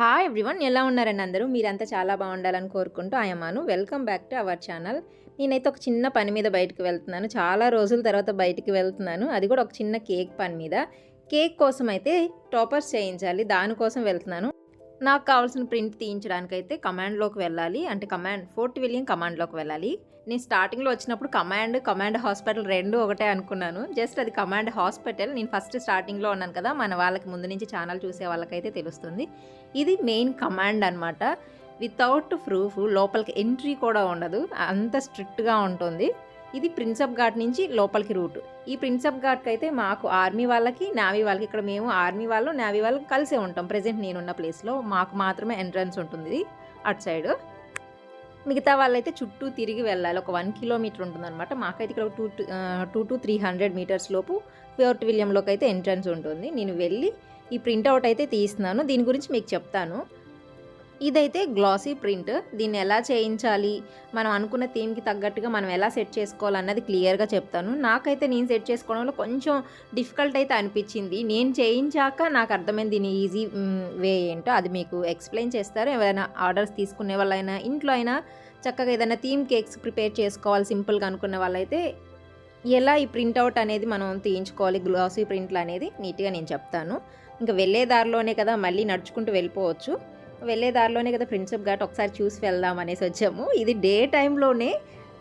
Hi everyone ఎలా ఉన్నారండి అందరూ? మీరంతా చాలా బాగుండాలని కోరుకుంటూ ఆయమాను welcome back to our channel నేనైతే ఒక చిన్న పని మీద బయటకు వెళ్తున్నాను. చాలా రోజుల తర్వాత బయటికి వెళ్తున్నాను. అది కూడా ఒక చిన్న కేక్ పని మీద. కేక్ కోసం అయితే టాపర్స్ చేయించాలి. దానికోసం వెళ్తున్నాను. నాకు కావాల్సిన ప్రింట్ తీయించడానికైతే కమాండ్లోకి వెళ్ళాలి. అంటే కమాండ్ ఫోర్ట్ విలియం కమాండ్లోకి వెళ్ళాలి. నేను స్టార్టింగ్లో వచ్చినప్పుడు కమాండ్ కమాండ్ హాస్పిటల్ రెండు ఒకటే అనుకున్నాను. జస్ట్ అది కమాండ్ హాస్పిటల్. నేను ఫస్ట్ స్టార్టింగ్లో ఉన్నాను కదా మన వాళ్ళకి ముందు నుంచి ఛానల్ చూసే వాళ్ళకైతే తెలుస్తుంది. ఇది మెయిన్ కమాండ్ అనమాట వితౌట్ ప్రూఫ్ లోపలికి ఎంట్రీ కూడా ఉండదు. అంత స్ట్రిక్ట్గా ఉంటుంది. ఇది ప్రిన్సప్ ఘాట్ నుంచి లోపలికి రూట్. ఈ ప్రిన్సప్ ఘాట్కి అయితే మాకు ఆర్మీ వాళ్ళకి నావీ వాళ్ళకి ఇక్కడ మేము ఆర్మీ వాళ్ళు నావీ వాళ్ళు కలిసే ఉంటాం. ప్రజెంట్ నేనున్న ప్లేస్లో మాకు మాత్రమే ఎంట్రన్స్ ఉంటుంది అటు సైడ్ మిగతా వాళ్ళైతే చుట్టూ తిరిగి వెళ్ళాలి. ఒక వన్ కిలోమీటర్ ఉంటుందన్నమాట. మాకైతే ఇక్కడ two two to three hundred metres లోపు ఫోర్ట్ విలియంలోకి అయితే ఎంట్రన్స్ ఉంటుంది. నేను వెళ్ళి ఈ ప్రింట్అవుట్ అయితే తీస్తున్నాను. దీని గురించి మీకు చెప్తాను. ఇదైతే గ్లాసీ ప్రింట్. దీన్ని ఎలా చేయించాలి? మనం అనుకున్న థీమ్కి తగ్గట్టుగా మనం ఎలా సెట్ చేసుకోవాలన్నది క్లియర్గా చెప్తాను. నాకైతే నేను సెట్ చేసుకోవడంలో కొంచెం డిఫికల్ట్ అయితే అనిపించింది. నేను చేయించాక నాకు అర్థమైంది దీని ఈజీ వే ఏంటో. అది మీకు ఎక్స్ప్లెయిన్ చేస్తారు? ఎవరైనా ఆర్డర్స్ తీసుకునే వాళ్ళైనా ఇంట్లో అయినా చక్కగా ఏదైనా థీమ్ కేక్స్ ప్రిపేర్ చేసుకోవాలి సింపుల్గా అనుకున్న వాళ్ళైతే ఎలా ఈ ప్రింట్అవుట్ అనేది మనం తీయించుకోవాలి గ్లాసీ ప్రింట్లు అనేది నీట్గా నేను చెప్తాను. ఇంకా వెళ్ళే దారిలోనే కదా మళ్ళీ నడుచుకుంటూ వెళ్ళిపోవచ్చు. వెళ్ళే దారిలోనే కదా ప్రిన్సెప్ ఘాట్ ఒకసారి చూసి వెళ్దాం అనేసి వచ్చాము. ఇది డే టైంలోనే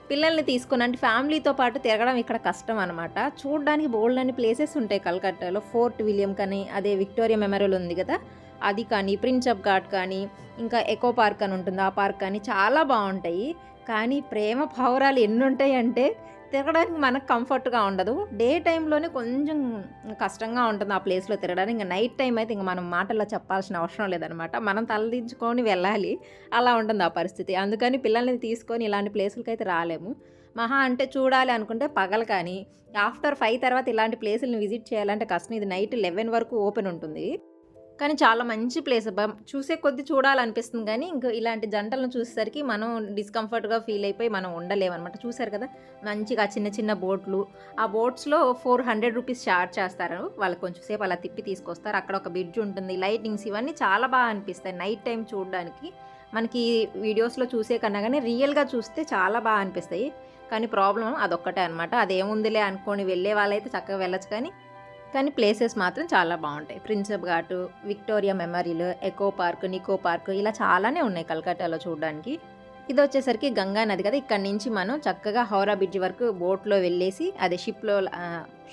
పిల్లల్ని తీసుకుని అంటే ఫ్యామిలీతో పాటు తిరగడం ఇక్కడ కష్టం అనమాట చూడడానికి బోల్డ్ అని ప్లేసెస్ ఉంటాయి కలకట్టాలో ఫోర్ట్ విలియం కానీ అదే విక్టోరియా మెమోరియల్ ఉంది కదా అది కానీ ప్రిన్సప్ ఘాట్ కానీ ఇంకా ఎకో పార్క్ అని ఉంటుంది ఆ పార్క్ కానీ చాలా బాగుంటాయి. కానీ ప్రేమ పౌరాలు ఎన్ని ఉంటాయి అంటే తిరగడానికి మనకు కంఫర్ట్గా ఉండదు. డే టైంలోనే కొంచెం కష్టంగా ఉంటుంది ఆ ప్లేస్లో తిరగడానికి. ఇంకా నైట్ టైం అయితే ఇంకా మనం మాటల్లో చెప్పాల్సిన అవసరం లేదనమాట. మనం తలదించుకొని వెళ్ళాలి. అలా ఉంటుంది ఆ పరిస్థితి. అందుకని పిల్లల్ని తీసుకొని ఇలాంటి ప్లేసులకి అయితే రాలేము. మహా అంటే చూడాలి అనుకుంటే పగలు కానీ ఆఫ్టర్ ఫైవ్ తర్వాత ఇలాంటి ప్లేసులను విజిట్ చేయాలంటే కష్టం. ఇది నైట్ లెవెన్ వరకు ఓపెన్ ఉంటుంది. కానీ చాలా మంచి ప్లేస్ అబ్బా. చూసే కొద్ది చూడాలనిపిస్తుంది కానీ ఇంకా ఇలాంటి జంటలను చూసేసరికి మనం డిస్కంఫర్ట్గా ఫీల్ అయిపోయి మనం ఉండలేమన్నమాట. చూసారు కదా? మంచిగా చిన్న చిన్న బోట్లు. ఆ బోట్స్లో ఫోర్ హండ్రెడ్ రూపీస్ చార్జ్ చేస్తారు. వాళ్ళకి కొంచెం సేపు అలా తిప్పి తీసుకొస్తారు. అక్కడ ఒక బ్రిడ్జ్ ఉంటుంది. లైటింగ్స్ ఇవన్నీ చాలా బాగా అనిపిస్తాయి నైట్ టైం చూడడానికి. మనకి వీడియోస్లో చూసే కన్నా కానీ రియల్గా చూస్తే చాలా బాగా అనిపిస్తాయి. కానీ ప్రాబ్లం అదొక్కటే అనమాట అదేముందిలే అనుకొని వెళ్ళే వాళ్ళైతే చక్కగా వెళ్ళచ్చు కానీ కానీ ప్లేసెస్ మాత్రం చాలా బాగుంటాయి. ప్రిన్సెప్ ఘాటు విక్టోరియా మెమరీలు ఎకో పార్క్ నికో పార్క్ ఇలా చాలానే ఉన్నాయి కలకట్టాలో చూడడానికి. ఇది వచ్చేసరికి గంగా నది కదా ఇక్కడ నుంచి మనం చక్కగా హౌరా బ్రిడ్జ్ వరకు బోట్లో వెళ్ళేసి అదే షిప్లో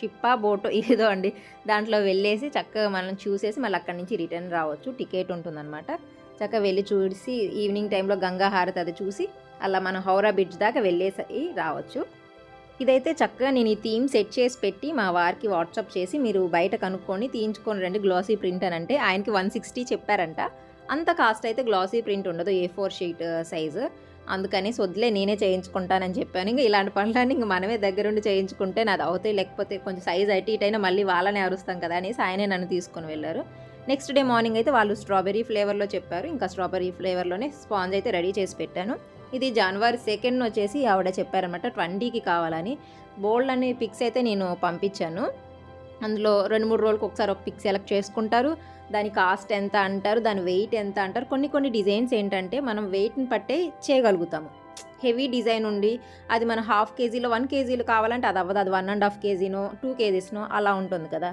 షిప్పా బోట్ ఏదో అండి దాంట్లో వెళ్ళేసి చక్కగా మనం చూసేసి మళ్ళీ అక్కడి నుంచి రిటర్న్ రావచ్చు. టికెట్ ఉంటుందన్నమాట. చక్కగా వెళ్ళి చూసి ఈవినింగ్ టైంలో గంగా హారతి అది చూసి అలా మనం హౌరా బ్రిడ్జ్ దాకా వెళ్ళేసి రావచ్చు. ఇదైతే చక్కగా నేను ఈ థీమ్ సెట్ చేసి పెట్టి మా వారికి వాట్సాప్ చేసి మీరు బయట కనుక్కొని తీయించుకొని రండి గ్లాసీ ప్రింట్ అని అంటే ఆయనకి వన్ సిక్స్టీ చెప్పారంట. అంత కాస్ట్ అయితే గ్లాసీ ప్రింట్ ఉండదు ఏ ఫోర్ షీట్ సైజు. అందుకని వద్దులే నేనే చేయించుకుంటానని చెప్పాను. ఇంకా ఇలాంటి పనులన్నీ ఇంక మనమే దగ్గరుండి చేయించుకుంటే నాది అవుతాయి లేకపోతే కొంచెం సైజ్ అటు ఇటైనా అయినా మళ్ళీ వాళ్ళనే అరుస్తాం కదా అనేసి ఆయనే నన్ను తీసుకుని వెళ్ళారు. నెక్స్ట్ డే మార్నింగ్ అయితే వాళ్ళు స్ట్రాబెరీ ఫ్లేవర్లో చెప్పారు. ఇంకా స్ట్రాబెరీ ఫ్లేవర్లోనే స్పాంజ్ అయితే రెడీ చేసి పెట్టాను. ఇది జనవరి సెకండ్ వచ్చేసి ఆవిడ చెప్పారనమాట ట్వంటీకి కావాలని. బోల్డ్ అనే పిక్స్ అయితే నేను పంపించాను. అందులో రెండు మూడు రోజులకు ఒకసారి ఒక పిక్ సెలెక్ట్ చేసుకుంటారు. దాని కాస్ట్ ఎంత అంటారు దాని వెయిట్ ఎంత అంటారు కొన్ని కొన్ని డిజైన్స్ ఏంటంటే మనం వెయిట్ని పట్టే చేయగలుగుతాము. హెవీ డిజైన్ ఉండి అది మన హాఫ్ కేజీలో వన్ కేజీలో కావాలంటే అది అవ్వదు. అది వన్ అండ్ హాఫ్ కేజీనో టూ కేజీస్నో అలా ఉంటుంది కదా.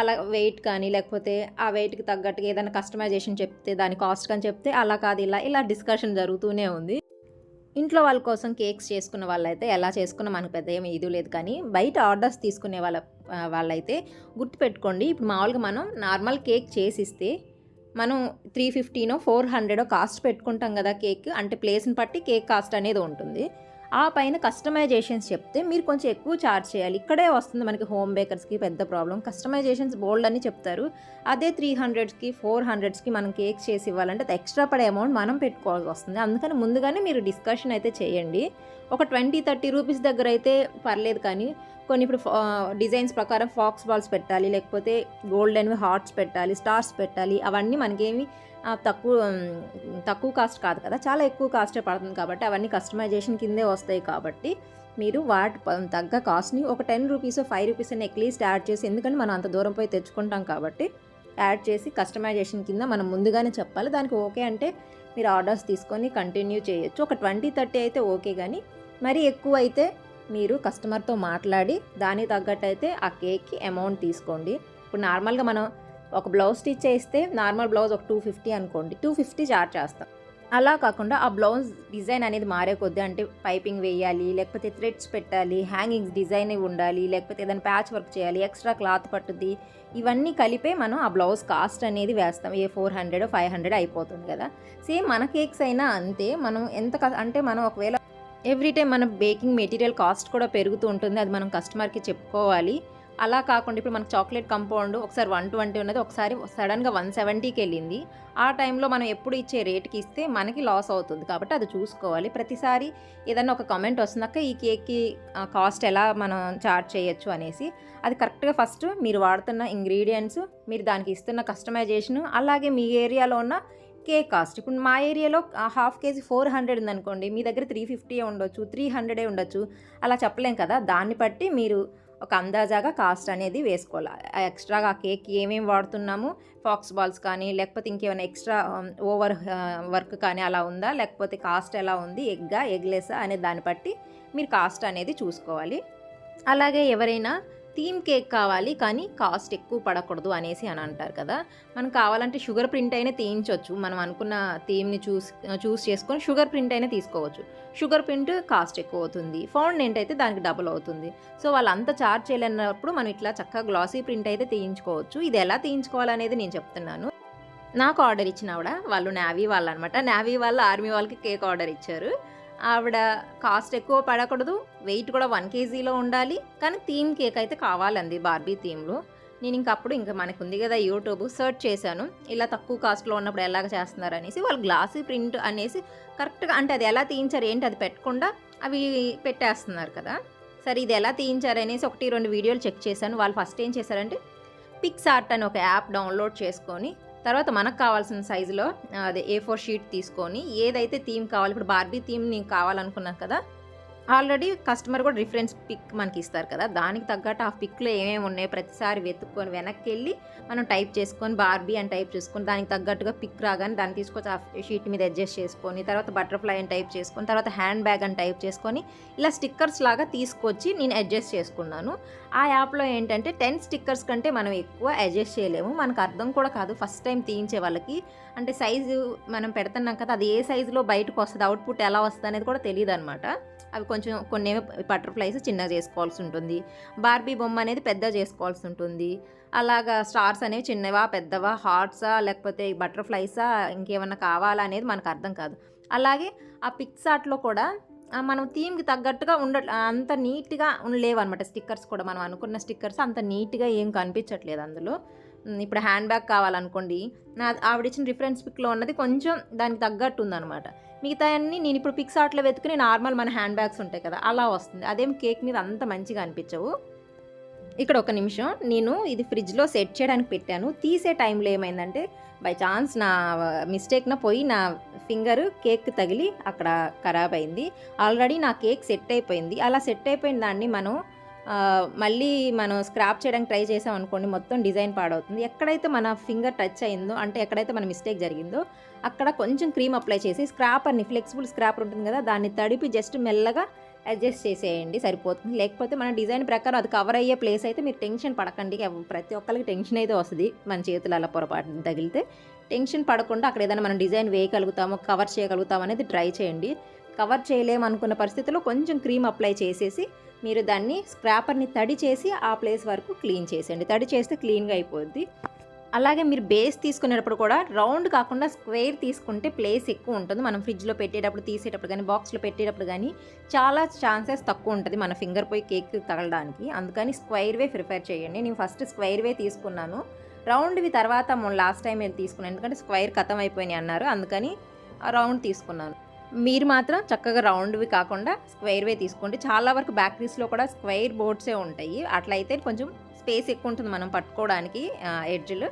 అలా వెయిట్ కానీ లేకపోతే ఆ వెయిట్కి తగ్గట్టుగా ఏదైనా కస్టమైజేషన్ చెప్తే దాని కాస్ట్ కానీ చెప్తే అలా కాదు ఇలా ఇలా డిస్కషన్ జరుగుతూనే ఉంది. ఇంట్లో వాళ్ళ కోసం కేక్స్ చేసుకున్న వాళ్ళైతే ఎలా చేసుకున్నా మనకు పెద్ద ఏమి ఇది లేదు. కానీ బయట ఆర్డర్స్ తీసుకునే వాళ్ళ వాళ్ళైతే గుర్తుపెట్టుకోండి. ఇప్పుడు మామూలుగా మనం నార్మల్ కేక్ చేసిస్తే మనం త్రీ ఫిఫ్టీనో ఫోర్ హండ్రెడో కాస్ట్ పెట్టుకుంటాం కదా కేక్. అంటే ప్లేస్ని బట్టి కేక్ కాస్ట్ అనేది ఉంటుంది. ఆ పైన కస్టమైజేషన్స్ చెప్తే మీరు కొంచెం ఎక్కువ ఛార్జ్ చేయాలి. ఇక్కడే వస్తుంది మనకి హోమ్ బేకర్స్కి పెద్ద ప్రాబ్లం కస్టమైజేషన్స్ బోల్డ్ అని చెప్తారు. అదే త్రీ హండ్రెడ్స్కి ఫోర్ హండ్రెడ్స్కి మనం కేక్స్ చేసి ఇవ్వాలంటే ఎక్స్ట్రా పడే అమౌంట్ మనం పెట్టుకోవాల్సి వస్తుంది. అందుకని ముందుగానే మీరు డిస్కషన్ అయితే చేయండి. ఒక ట్వంటీ థర్టీ రూపీస్ దగ్గర అయితే పర్లేదు కానీ కొన్ని ఇప్పుడు డిజైన్స్ ప్రకారం ఫాక్స్ బాల్స్ పెట్టాలి లేకపోతే గోల్డెన్ హార్ట్స్ పెట్టాలి స్టార్స్ పెట్టాలి అవన్నీ మనకేమి తక్కువ తక్కువ కాస్ట్ కాదు కదా చాలా ఎక్కువ కాస్టే పడుతుంది కాబట్టి అవన్నీ కస్టమైజేషన్ కిందే వస్తాయి కాబట్టి మీరు వాటి తగ్గ కాస్ట్ని ఒక టెన్ రూపీస్ ఫైవ్ రూపీస్ అని అట్లీస్ట్ యాడ్ చేసి ఎందుకంటే మనం అంత దూరం పోయి తెచ్చుకుంటాం కాబట్టి యాడ్ చేసి కస్టమైజేషన్ కింద మనం ముందుగానే చెప్పాలి. దానికి ఓకే అంటే మీరు ఆర్డర్స్ తీసుకొని కంటిన్యూ చేయొచ్చు. ఒక ట్వంటీ థర్టీ అయితే ఓకే కానీ మరీ ఎక్కువ అయితే మీరు కస్టమర్తో మాట్లాడి దానికి తగ్గట్టు అయితే ఆ కేక్కి అమౌంట్ తీసుకోండి. ఇప్పుడు నార్మల్గా మనం ఒక బ్లౌజ్ స్టిచ్ చేస్తే నార్మల్ బ్లౌజ్ ఒక టూ ఫిఫ్టీ అనుకోండి. టూ ఫిఫ్టీ చార్జ్ చేస్తాం. అలా కాకుండా ఆ బ్లౌజ్ డిజైన్ అనేది మారే కొద్దీ అంటే పైపింగ్ వేయాలి లేకపోతే థ్రెడ్స్ పెట్టాలి హ్యాంగింగ్స్ డిజైన్ ఉండాలి లేకపోతే ఏదైనా ప్యాచ్ వర్క్ చేయాలి ఎక్స్ట్రా క్లాత్ పట్టుద్ది. ఇవన్నీ కలిపే మనం ఆ బ్లౌజ్ కాస్ట్ అనేది వేస్తాం. ఏ ఫోర్ హండ్రెడ్ ఫైవ్ హండ్రెడ్ అయిపోతుంది కదా. సేమ్ మన కేక్స్ అయినా అంతే. మనం ఎంత అంటే మనం ఒకవేళ ఎవ్రీ టైం మన బేకింగ్ మెటీరియల్ కాస్ట్ కూడా పెరుగుతూ ఉంటుంది. అది మనం కస్టమర్కి చెప్పుకోవాలి. అలా కాకుండా ఇప్పుడు మనకు చాక్లెట్ కంపౌండ్ ఒకసారి వన్ ట్వంటీ ఉన్నది. ఒకసారి సడన్గా వన్ సెవెంటీకి వెళ్ళింది. ఆ టైంలో మనం ఎప్పుడు ఇచ్చే రేట్కి ఇస్తే మనకి లాస్ అవుతుంది. కాబట్టి అది చూసుకోవాలి. ప్రతిసారి ఏదైనా ఒక కామెంట్ వస్తున్నాక ఈ కేక్కి కాస్ట్ ఎలా మనం చార్జ్ చేయొచ్చు అనేసి. అది కరెక్ట్గా ఫస్ట్ మీరు వాడుతున్న ఇంగ్రీడియంట్స్ మీరు దానికి ఇస్తున్న కస్టమైజేషన్ అలాగే మీ ఏరియాలో ఉన్న కేక్ కాస్ట్. ఇప్పుడు మా ఏరియాలో హాఫ్ కేజీ ఫోర్ హండ్రెడ్ ఉందనుకోండి మీ దగ్గర త్రీ ఫిఫ్టీ ఉండొచ్చు త్రీ హండ్రెడే ఉండొచ్చు అలా చెప్పలేం కదా? దాన్ని బట్టి మీరు ఒక అందాజాగా కాస్ట్ అనేది వేసుకోవాలి? ఎక్స్ట్రాగా ఆ కేక్ ఏమేమి వాడుతున్నాము? ఫాక్స్ బాల్స్ కానీ లేకపోతే ఇంకేమైనా ఎక్స్ట్రా ఓవర్ వర్క్ కానీ అలా ఉందా? లేకపోతే కాస్ట్ ఎలా ఉంది? ఎగ్గా ఎగ్లేసా అనే దాన్ని బట్టి మీరు కాస్ట్ అనేది చూసుకోవాలి. అలాగే ఎవరైనా థీమ్ కేక్ కావాలి కానీ కాస్ట్ ఎక్కువ పడకూడదు అనేసి అని అంటారు కదా. మనం కావాలంటే షుగర్ ప్రింట్ అయినా తీయించవచ్చు మనం అనుకున్న థీమ్ని చూస్ చూస్ చేసుకొని షుగర్ ప్రింట్ అయినా తీసుకోవచ్చు. షుగర్ ప్రింట్ కాస్ట్ ఎక్కువ అవుతుంది ఫౌండెంట్ అయితే దానికి డబుల్ అవుతుంది. సో వాళ్ళు అంత చార్జ్ చేయలేనప్పుడు మనం ఇట్లా చక్కగా గ్లాసీ ప్రింట్ అయితే తీయించుకోవచ్చు. ఇది ఎలా తీయించుకోవాలనేది నేను చెప్తున్నాను. నాకు ఆర్డర్ ఇచ్చిన ఆవిడ వాళ్ళు నావీ వాళ్ళు అనమాట నావీ వాళ్ళు ఆర్మీ వాళ్ళకి కేక్ ఆర్డర్ ఇచ్చారు. ఆవిడ కాస్ట్ ఎక్కువ పడకూడదు. వెయిట్ కూడా వన్ కేజీలో ఉండాలి. కానీ థీమ్ కేక్ అయితే కావాలంది బార్బీ థీమ్లో. నేను ఇంకప్పుడు ఇంకా మనకు ఉంది కదా యూట్యూబ్ సెర్చ్ చేశాను. ఇలా తక్కువ కాస్ట్లో ఉన్నప్పుడు ఎలాగ చేస్తున్నారు అనేసి వాళ్ళు గ్లాసీ ప్రింట్ అనేసి కరెక్ట్గా అంటే అది ఎలా తీయించారు ఏంటి అది పెట్టకుండా అవి పెట్టేస్తున్నారు కదా. సరే ఇది ఎలా తీయించారు అనేసి ఒకటి రెండు వీడియోలు చెక్ చేశాను. వాళ్ళు ఫస్ట్ ఏం చేశారంటే పిక్స్ ఆర్ట్ అని ఒక యాప్ డౌన్లోడ్ చేసుకొని తర్వాత మనకు కావాల్సిన సైజులో అదే ఏ ఫోర్ షీట్ తీసుకొని ఏదైతే థీమ్ కావాలి ఇప్పుడు బార్బీ థీమ్ నేను కావాలనుకున్నాను కదా ఆల్రెడీ కస్టమర్ కూడా రిఫరెన్స్ పిక్ మనకి ఇస్తారు కదా దానికి తగ్గట్టు ఆ పిక్లో ఏమేమి ఉన్నాయో ప్రతిసారి వెతుక్కొని వెనక్కి వెళ్ళి మనం టైప్ చేసుకొని బార్బీ అని టైప్ చేసుకొని దానికి తగ్గట్టుగా పిక్ రాగానే దాన్ని తీసుకొచ్చి ఆ షీట్ మీద అడ్జస్ట్ చేసుకొని తర్వాత బటర్ఫ్లై అని టైప్ చేసుకొని తర్వాత హ్యాండ్ బ్యాగ్ అని టైప్ చేసుకొని ఇలా స్టిక్కర్స్ లాగా తీసుకొచ్చి నేను అడ్జస్ట్ చేసుకున్నాను. ఆ యాప్లో ఏంటంటే టెన్ స్టిక్కర్స్ కంటే మనం ఎక్కువ అడ్జస్ట్ చేయలేము. మనకు అర్థం కూడా కాదు ఫస్ట్ టైం తీయించే వాళ్ళకి. అంటే సైజు మనం పెడుతున్నాం కదా అది ఏ సైజులో బయటకు వస్తుంది అవుట్పుట్ ఎలా వస్తుంది అనేది కూడా తెలియదు అనమాట అవి కొంచెం కొన్ని బటర్ఫ్లైస్ చిన్నగా చేసుకోవాల్సి ఉంటుంది. బార్బీ బొమ్మ అనేది పెద్ద చేసుకోవాల్సి ఉంటుంది. అలాగా స్టార్స్ అనేవి చిన్నవా పెద్దవా హార్ట్సా లేకపోతే బటర్ఫ్లైసా ఇంకేమన్నా కావాలా అనేది మనకు అర్థం కాదు. అలాగే ఆ పిక్స్ ఆర్ట్లో కూడా మనం థీమ్కి తగ్గట్టుగా ఉండ అంత నీట్గా లేవు అనమాట స్టిక్కర్స్ కూడా. మనం అనుకున్న స్టిక్కర్స్ అంత నీట్గా ఏం కనిపించట్లేదు అందులో. ఇప్పుడు హ్యాండ్ బ్యాగ్ కావాలనుకోండి నా ఆవిడిచ్చిన రిఫరెన్స్ పిక్లో ఉన్నది కొంచెం దానికి తగ్గట్టు ఉందన్నమాట మిగతా అన్ని నేను ఇప్పుడు పిక్స్ ఆర్ట్లో వెతుకుని నార్మల్ మన హ్యాండ్ బ్యాగ్స్ ఉంటాయి కదా అలా వస్తుంది. అదేం కేక్ మీద అంత మంచిగా అనిపించవు. ఇక్కడ ఒక నిమిషం నేను ఇది ఫ్రిడ్జ్లో సెట్ చేయడానికి పెట్టాను. తీసే టైంలో ఏమైందంటే బై ఛాన్స్ నా మిస్టేక్న పోయి నా ఫింగర్ కేక్ తగిలి అక్కడ ఖరాబ్ అయింది. ఆల్రెడీ నా కేక్ సెట్ అయిపోయింది. అలా సెట్ అయిపోయిన దాన్ని మనం మళ్ళీ మనం స్క్రాప్ చేయడానికి ట్రై చేసాం అనుకోండి మొత్తం డిజైన్ పాడవుతుంది. ఎక్కడైతే మన ఫింగర్ టచ్ అయిందో అంటే ఎక్కడైతే మన మిస్టేక్ జరిగిందో అక్కడ కొంచెం క్రీమ్ అప్లై చేసి స్క్రాపర్ని ఫ్లెక్సిబుల్ స్క్రాపర్ ఉంటుంది కదా దాన్ని తడిపి జస్ట్ మెల్లగా అడ్జస్ట్ చేసేయండి సరిపోతుంది. లేకపోతే మన డిజైన్ ప్రకారం అది కవర్ అయ్యే ప్లేస్ అయితే మీరు టెన్షన్ పడకండి. ప్రతి ఒక్కరికి టెన్షన్ అయితే వస్తుంది మన చేతులు అలా పొరపాటు తగిలితే. టెన్షన్ పడకుండా అక్కడ ఏదైనా మనం డిజైన్ వేయగలుగుతామో కవర్ చేయగలుగుతామనేది ట్రై చేయండి. కవర్ చేయలేమనుకున్న పరిస్థితిలో కొంచెం క్రీమ్ అప్లై చేసేసి మీరు దాన్ని స్క్రాపర్ని తడి చేసి ఆ ప్లేస్ వరకు క్లీన్ చేసేయండి. తడి చేస్తే క్లీన్గా అయిపోద్ది. అలాగే మీరు బేస్ తీసుకునేటప్పుడు కూడా రౌండ్ కాకుండా స్క్వేర్ తీసుకుంటే ప్లేస్ ఎక్కువ ఉంటుంది. మనం ఫ్రిడ్జ్లో పెట్టేటప్పుడు తీసేటప్పుడు కానీ బాక్స్లో పెట్టేటప్పుడు కానీ చాలా ఛాన్సెస్ తక్కువ ఉంటుంది మన ఫింగర్ పోయి కేక్ తగలడానికి. అందుకని స్క్వైర్ వే ప్రిఫర్ చేయండి. నేను ఫస్ట్ స్క్వైర్ వే తీసుకున్నాను. రౌండ్వి తర్వాత మొన్న లాస్ట్ టైం నేను తీసుకున్నాను. ఎందుకంటే స్క్వైర్ కథం అయిపోయినాయి అన్నారు. అందుకని ఆ రౌండ్ తీసుకున్నాను. మీరు మాత్రం చక్కగా రౌండ్వి కాకుండా స్క్వైర్ వే తీసుకోండి. చాలా వరకు బ్యాకరీస్లో కూడా స్క్వైర్ బోర్డ్సే ఉంటాయి. అట్లయితే కొంచెం స్పేస్ ఎక్కువ ఉంటుంది మనం పట్టుకోవడానికి ఎడ్జ్లు.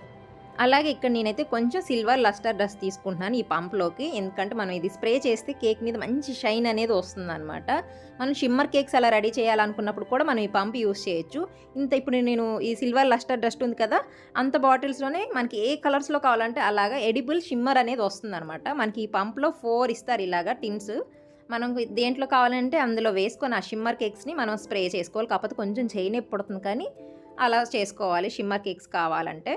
అలాగే ఇక్కడ నేనైతే కొంచెం సిల్వర్ లస్టర్ డ్రెస్ తీసుకుంటున్నాను ఈ పంప్లోకి ఎందుకంటే మనం ఇది స్ప్రే చేస్తే కేక్ మీద మంచి షైన్ అనేది వస్తుంది అనమాట మనం షిమ్మర్ కేక్స్ అలా రెడీ చేయాలనుకున్నప్పుడు కూడా మనం ఈ పంప్ యూస్ చేయొచ్చు. ఇంత ఇప్పుడు నేను ఈ సిల్వర్ లస్టర్ డస్ట్ ఉంది కదా అంత బాటిల్స్లోనే మనకి ఏ కలర్స్లో కావాలంటే అలాగా ఎడిబుల్ షిమ్మర్ అనేది వస్తుంది అనమాట మనకి ఈ పంప్లో ఫోర్ ఇస్తారు ఇలాగా టిన్స్ మనం దేంట్లో కావాలంటే అందులో వేసుకొని ఆ షిమ్మర్ కేక్స్ని మనం స్ప్రే చేసుకోవాలి. కాకపోతే కొంచెం చేయనే పడుతుంది కానీ అలా చేసుకోవాలి. షిమ్మర్ కేక్స్ కావాలంటే.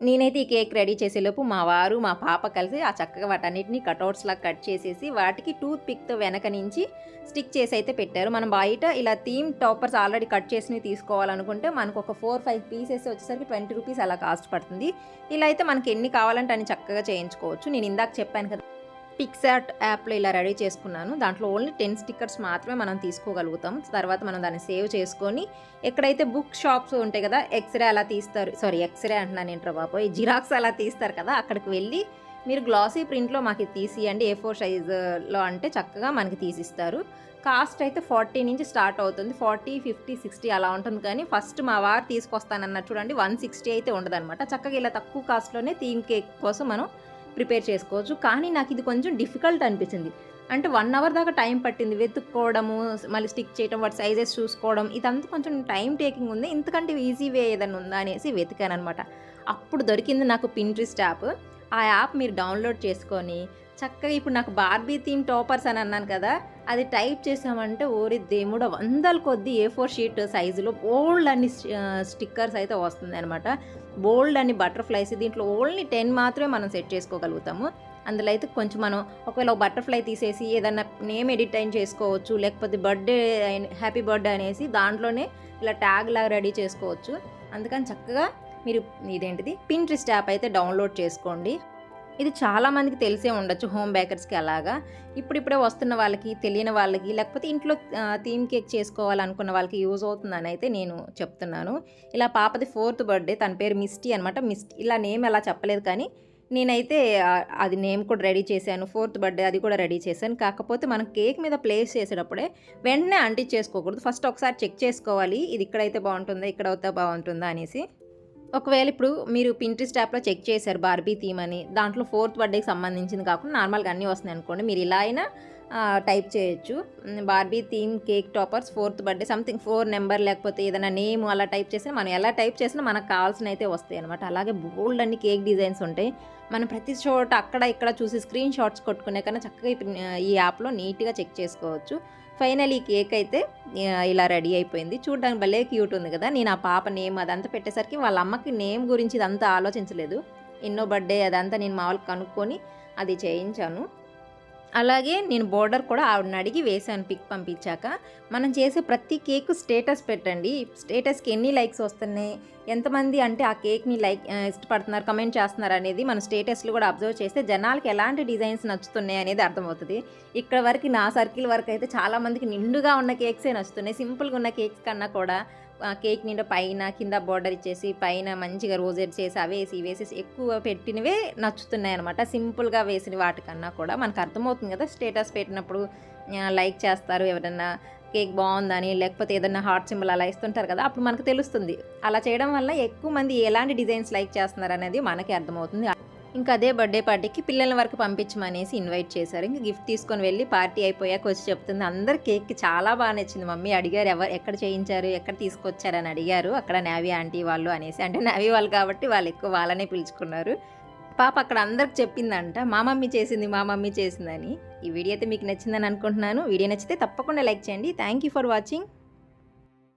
నేనైతే ఈ కేక్ రెడీ చేసేలోపు మా వారు మా పాప కలిసి ఆ చక్కగా వాటన్నిటిని కటౌట్స్లా కట్ చేసేసి వాటికి టూత్ పిక్తో వెనక నుంచి స్టిక్ చేసి అయితే పెట్టారు. మనం బయట ఇలా థీమ్ టాపర్స్ ఆల్రెడీ కట్ చేసినవి తీసుకోవాలనుకుంటే మనకు ఒక ఫోర్ ఫైవ్ పీసెస్ వచ్చేసరికి ట్వంటీ రూపీస్ అలా కాస్ట్ పడుతుంది. ఇలా అయితే మనకి ఎన్ని కావాలంటే అని చక్కగా చేయించుకోవచ్చు. నేను ఇందాక చెప్పాను కదా పిక్సార్ట్ యాప్లో ఇలా రెడీ చేసుకున్నాను. దాంట్లో ఓన్లీ టెన్ స్టిక్కర్స్ మాత్రమే మనం తీసుకోగలుగుతాం. తర్వాత మనం దాన్ని సేవ్ చేసుకొని ఎక్కడైతే బుక్ షాప్స్ ఉంటాయి కదా ఎక్స్రే అలా తీస్తారు. సారీ ఎక్స్రే అంటున్నాను ఏంట్రా బాబోయ్ జిరాక్స్ అలా తీస్తారు కదా అక్కడికి వెళ్ళి మీరు గ్లాసీ ప్రింట్లో మాకు తీసియండి ఏ ఫోర్ సైజులో అంటే చక్కగా మనకి తీసిస్తారు. కాస్ట్ అయితే ఫార్టీ నుంచి స్టార్ట్ అవుతుంది. ఫార్టీ ఫిఫ్టీ సిక్స్టీ అలా ఉంటుంది కానీ ఫస్ట్ మా వారు తీసుకొస్తానన్నట్టు చూడండి వన్ సిక్స్టీ అయితే ఉండదన్నమాట. చక్కగా ఇలా తక్కువ కాస్ట్లోనే థీమ్ కేక్ కోసం మనం ప్రిపేర్ చేసుకోవచ్చు. కానీ నాకు ఇది కొంచెం డిఫికల్ట్ అనిపించింది అంటే వన్ అవర్ దాకా టైం పట్టింది వెతుక్కోవడము మళ్ళీ స్టిక్ చేయడం వాటి సైజెస్ చూసుకోవడం ఇదంతా కొంచెం టైం టేకింగ్ ఉంది. ఇంతకంటే ఈజీ వే ఏదైనా ఉందా అనేసి వెతికాను అనమాట అప్పుడు దొరికింది నాకు పింట్రెస్ట్ యాప్. ఆ యాప్ మీరు డౌన్లోడ్ చేసుకొని చక్కగా ఇప్పుడు నాకు బార్బీ థీమ్ టాపర్స్ అని అన్నాను కదా అది టైప్ చేసామంటే ఓరి దేవుడు వందల కొద్ది ఏ ఫోర్ షీట్ సైజులో బోల్డ్ అన్ని స్టిక్కర్స్ అయితే వస్తుంది అనమాట బోల్డ్ అన్ని బటర్ఫ్లైస్ దీంట్లో ఓన్లీ టెన్ మాత్రమే మనం సెట్ చేసుకోగలుగుతాము. అందులో అయితే కొంచెం మనం ఒకవేళ ఒక బటర్ఫ్లై తీసేసి ఏదన్నా నేమ్ ఎడిట్ అయిన చేసుకోవచ్చు లేకపోతే బర్త్డే హ్యాపీ బర్త్డే అనేసి దాంట్లోనే ఇలా ట్యాగ్ లాగా రెడీ చేసుకోవచ్చు. అందుకని చక్కగా మీరు ఇదేంటిది పింట్రెస్ట్ యాప్ అయితే డౌన్లోడ్ చేసుకోండి. ఇది చాలామందికి తెలిసే ఉండొచ్చు హోమ్ బేకర్స్కి అలాగా. ఇప్పుడిప్పుడే వస్తున్న వాళ్ళకి తెలియని వాళ్ళకి లేకపోతే ఇంట్లో థీమ్ కేక్ చేసుకోవాలనుకున్న వాళ్ళకి యూజ్ అవుతుందని అయితే నేను చెప్తున్నాను. ఇలా పాపది ఫోర్త్ బర్త్డే తన పేరు మిస్టీ అనమాట మిస్టీ ఇలా నేమ్ ఎలా చెప్పలేదు కానీ నేనైతే అది నేమ్ కూడా రెడీ చేశాను. ఫోర్త్ బర్త్డే అది కూడా రెడీ చేశాను. కాకపోతే మనం కేక్ మీద ప్లేస్ చేసేటప్పుడే వెంటనే అంటించేసుకోకూడదు ఫస్ట్ ఒకసారి చెక్ చేసుకోవాలి. ఇది ఇక్కడైతే బాగుంటుందా ఇక్కడ అవుతా బాగుంటుందా అనేసి. ఒకవేళ ఇప్పుడు మీరు పింట్రెస్ట్ యాప్లో చెక్ చేశారు బార్బీ థీమ్ అని దాంట్లో ఫోర్త్ బర్త్డేకి సంబంధించింది కాకుండా నార్మల్గా అన్నీ వస్తున్నాయి అనుకోండి మీరు ఇలా అయినా టైప్ చేయొచ్చు. Barbie theme cake toppers fourth birthday something four number లేకపోతే ఏదైనా నేమ్ అలా టైప్ చేసినా మనం ఎలా టైప్ చేసినా మనకు కావాల్సిన అయితే వస్తాయి అనమాట అలాగే బోల్డ్ అన్ని కేక్ డిజైన్స్ ఉంటాయి. మనం ప్రతి చోట అక్కడ ఇక్కడ చూసి స్క్రీన్ షాట్స్ కొట్టుకునే కన్నా చక్కగా ఈ యాప్లో నీట్గా చెక్ చేసుకోవచ్చు. ఫైనల్ ఈ కేక్ అయితే ఇలా రెడీ అయిపోయింది. చూడడానికి భలే క్యూట్ ఉంది కదా. నేను ఆ పాప నేమ్ అదంతా పెట్టేసరికి వాళ్ళ అమ్మకి నేమ్ గురించి ఇదంతా ఆలోచించలేదు. ఎన్నో బర్త్డే అదంతా నేను మామూలు కనుక్కొని అది చేయించాను. అలాగే నేను బోర్డర్ కూడా ఆవిడని అడిగి వేశాను పిక్ పంపించాక. మనం చేసే ప్రతి కేక్ స్టేటస్ పెట్టండి. స్టేటస్కి ఎన్ని లైక్స్ వస్తున్నాయి? ఎంతమంది అంటే ఆ కేక్ని లైక్ ఇష్టపడుతున్నారు కమెంట్ చేస్తున్నారు అనేది మన స్టేటస్లు కూడా అబ్జర్వ్ చేస్తే జనాలకి ఎలాంటి డిజైన్స్ నచ్చుతున్నాయి అనేది అర్థమవుతుంది. ఇక్కడ వరకు నా సర్కిల్ వరకు అయితే చాలామందికి నిండుగా ఉన్న కేక్సే నచ్చుతున్నాయి. సింపుల్గా ఉన్న కేక్స్ కన్నా కూడా కేక్ నిండా పైన కింద బార్డర్ ఇచ్చేసి పైన మంచిగా రోజెడ్ చేసి అవేసి వేసేసి ఎక్కువ పెట్టినవే నచ్చుతున్నాయి అనమాట సింపుల్గా వేసిన వాటికన్నా కూడా మనకు అర్థమవుతుంది కదా స్టేటస్ పెట్టినప్పుడు లైక్ చేస్తారు ఎవరన్నా కేక్ బాగుందని లేకపోతే ఏదన్నా హార్ట్ సింబల్ అలా ఇస్తుంటారు కదా అప్పుడు మనకు తెలుస్తుంది. అలా చేయడం వల్ల ఎక్కువ మంది ఎలాంటి డిజైన్స్ లైక్ చేస్తున్నారు అనేది మనకి అర్థమవుతుంది. ఇంకా అదే బర్త్డే పార్టీకి పిల్లల వరకు పంపించమనేసి ఇన్వైట్ చేశారు. ఇంకా గిఫ్ట్ తీసుకొని వెళ్ళి పార్టీ అయిపోయాక వచ్చి చెప్తుంది. అందరు కేక్ చాలా బాగా నచ్చింది. మమ్మీ అడిగారు ఎవరు ఎక్కడ చేయించారు ఎక్కడ తీసుకొచ్చారని అడిగారు. అక్కడ నావీ ఆంటీ వాళ్ళు అనేసి. అంటే నావీ వాళ్ళు కాబట్టి వాళ్ళు ఎక్కువ వాళ్ళనే పిలుచుకున్నారు. పాప అక్కడ అందరికి చెప్పిందంట. మా మమ్మీ చేసింది మా మమ్మీ చేసిందని ఈ వీడియో అయితే మీకు నచ్చిందని అనుకుంటున్నాను. వీడియో నచ్చితే తప్పకుండా లైక్ చేయండి. Thank you for watching